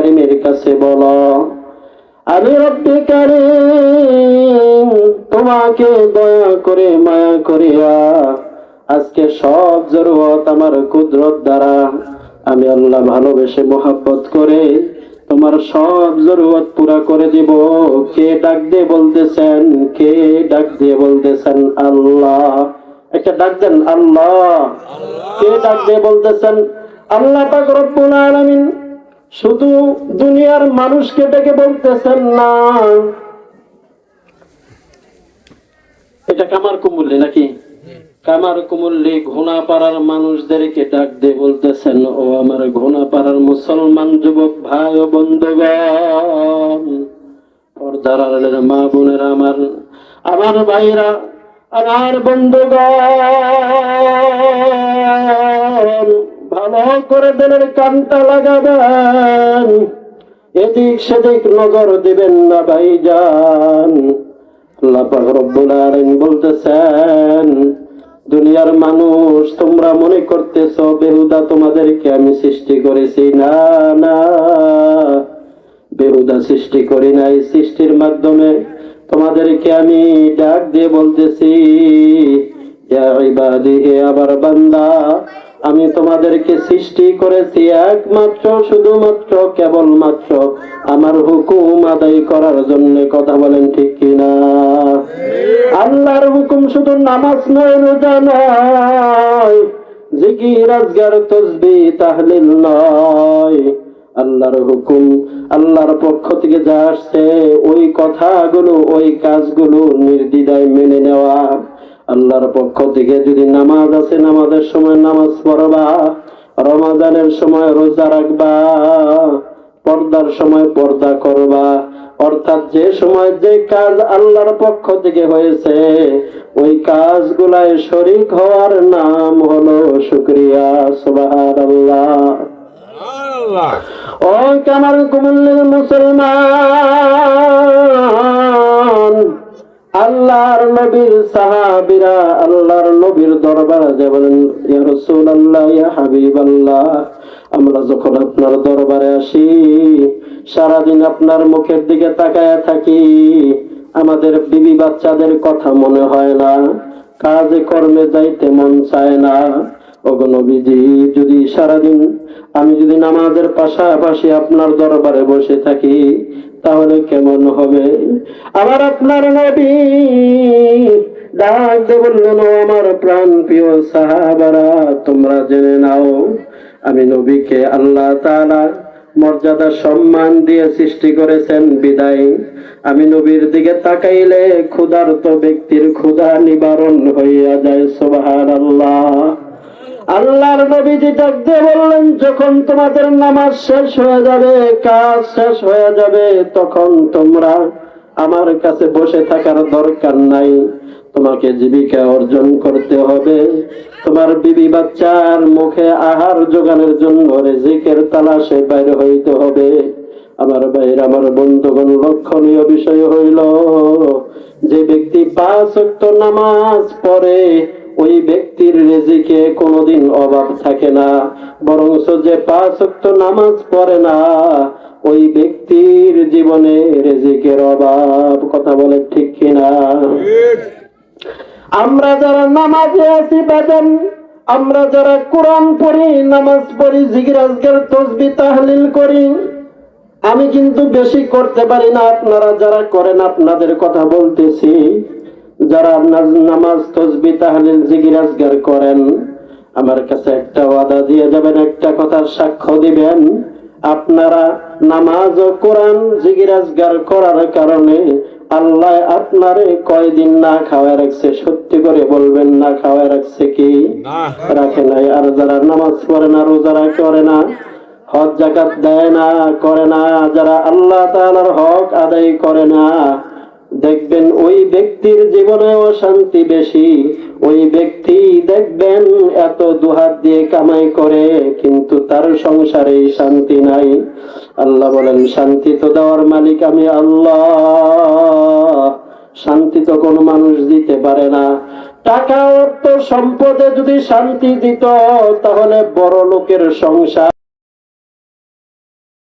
কারিমের কাছে বলো, আমি রব্বে কারিম, তোমাকে দয়া করে, মায়া করিয়া আজকে সব জরুরত আমার কুদরত দ্বারা আমি আল্লাহ ভালোবেসে মোহাব্বত করে তোমার সব জরুরত পুরা করে দিব। কে ডাক দিয়ে বলতেছেন? কে ডাক দিয়ে বলতেছেন? আল্লাহ। একটা ডাক দেন, আল্লাহ। কে ডাক দিয়ে বলতেছেন? আল্লাহ পাক রব্বুল আলামিন শুধু দুনিয়ার মানুষকে ডেকে বলতেছেন না। এটা কামার কুমুল্লি নাকি? কামার কুমুল্লি ঘোনা পাড়ার মানুষদেরকে ডাক দিয়ে বলতেছেন, ও আমার ঘোনা পাড়ার মুসলমান যুবক ভাই ও বন্ধুগণ, পর্দার মা বোনেরা আমার আমার ভাইরা আমার বন্ধুগণ ভালো করে দিলের কানটা লাগাবেন। এদিক সেদিক নজর দিবেন না ভাইজান। আল্লাহ পাক রব্বুল আলামিন বলতেছেন, দুনিয়ার মানুষ, তোমরা মনে করতেছো, বেহুদা তোমাদেরকে আমি সৃষ্টি করেছি? না না। বেহুদা সৃষ্টি করি নাই। সৃষ্টির মাধ্যমে তোমাদেরকে আমি ডাক দিয়ে বলতেছি আবার বান্দা আমি তোমাদেরকে সৃষ্টি করেছি একমাত্র, শুধুমাত্র, কেবলমাত্র। আমার হুকুম আদায় করার জন্য কথা বলেন ঠিক কিনা? আল্লাহর হুকুম শুধু নামাজ নয়, রোজা নয়। জিকির, আজগার, তসবি, তাহলিল নয়। আল্লাহর হুকুম, আল্লাহর পক্ষ থেকে যা আসছে, ওই কথাগুলো, ওই কাজগুলো নির্দ্বিধায় মেনে নেওয়া। আল্লাহর পক্ষ থেকে যদি নামাজ আছে নামাজের সময় নামাজ পড়বা রমাজানের সময় রোজা রাখবা পর্দার সময় পর্দা করবা। অর্থাৎ যে সময় যে কাজ আল্লাহর পক্ষ থেকে হয়েছে ওই কাজগুলায় শরিক হওয়ার নাম হলো শুক্রিয়া সুবাহ আল্লাহ ও কামার কুমুল্লির মুসলমান আল্লাহর নবীর সাহাবিরা আল্লাহর নবীর দরবারে যে বলেন, ইয়া রাসূলুল্লাহ, ইয়া হাবিবাল্লাহ, আমরা যখন আপনার দরবারে আসি, সারাদিন আপনার মুখের দিকে তাকায় থাকি, আমাদের বিবি বাচ্চাদের কথা মনে হয় না, কাজে কর্মে যাইতে মন চায় না ওগো নবীজি, যদি সারাদিন আমি যদি নামাজের পাশাপাশি আপনার দরবারে বসে থাকি, তাহলে কেমন হবে? আবার আপনার নবী ডাক বললেন আমার প্রাণ প্রিয় সাহাবারা, তোমরা জেনে নাও, আমি নবীকে আল্লাহ তাআলা মর্যাদা, সম্মান দিয়ে সৃষ্টি করেছেন, বিদায়। আমি নবীর দিকে তাকাইলে ক্ষুধার্ত ব্যক্তির ক্ষুধা নিবারণ হইয়া যায়, সুবহানাল্লাহ। আল্লাহর নবীজি ডাক দিয়ে বললেন, যখন তোমাদের নামাজ শেষ হয়ে যাবে, কাজ শেষ হয়ে যাবে, তখন তোমরা আমার কাছে বসে থাকার দরকার নাই। তোমাকে জীবিকা অর্জন করতে হবে। তোমার বিবি বাচ্চার মুখে আহার জোগানোর জন্য রেজিকের তালাশে বাইরে হইতে হবে। আমার ভাইয়ের, আমার বন্ধুগণ, লক্ষণীয় বিষয় হইল, যে ব্যক্তি পাঁচ নামাজ পড়ে ওই ব্যক্তির রেজিকে কোনোদিন অভাব থাকে না বরঞ্চ যে পাঁচ নামাজ পড়ে না। ওই ব্যক্তির জীবনে রেজিকের অভাব, কথা বলে ঠিক কিনা? আমরা যারা নামাজে আছি, বাজান, আমরা যারা কোরআন পড়ি, নামাজ পড়ি জিগিরাজগার তসবি, তাহলিল করি, আমি কিন্তু বেশি করতে পারি না। আপনারা যারা করেন, আপনাদের কথা বলতেছি। যারা নামাজ তসবি তাহলিল জিগিরাজগার করেন আমার কাছে একটা ওয়াদা দিয়ে যাবেন একটা কথার সাক্ষ্য দিবেন। আপনারা নামাজ ও কোরআন জিগিরাজগার করার কারণে আল্লাহ আপনারে কয়দিন না খাওয়ায় রাখছে সত্যি করে বলবেন না খাওয়ায় রাখছে কি? রাখে নাই। আর যারা নামাজ পড়ে না রোজা করে না হজ জাকাত দেয় না করে না যারা আল্লাহ তাআলার হক আদায় করে না দেখবেন ওই ব্যক্তির জীবনে অশান্তি বেশি। ওই ব্যক্তি দেখবেন এত দুহাত দিয়ে কামাই করে, কিন্তু তার সংসারে শান্তি নাই। আল্লাহ বলেন, শান্তি তো দেওয়ার মালিক আমি আল্লাহ। শান্তি তো কোনো মানুষ দিতে পারে না। টাকা অর্থ সম্পদে যদি শান্তি দিত, তাহলে বড় লোকের সংসার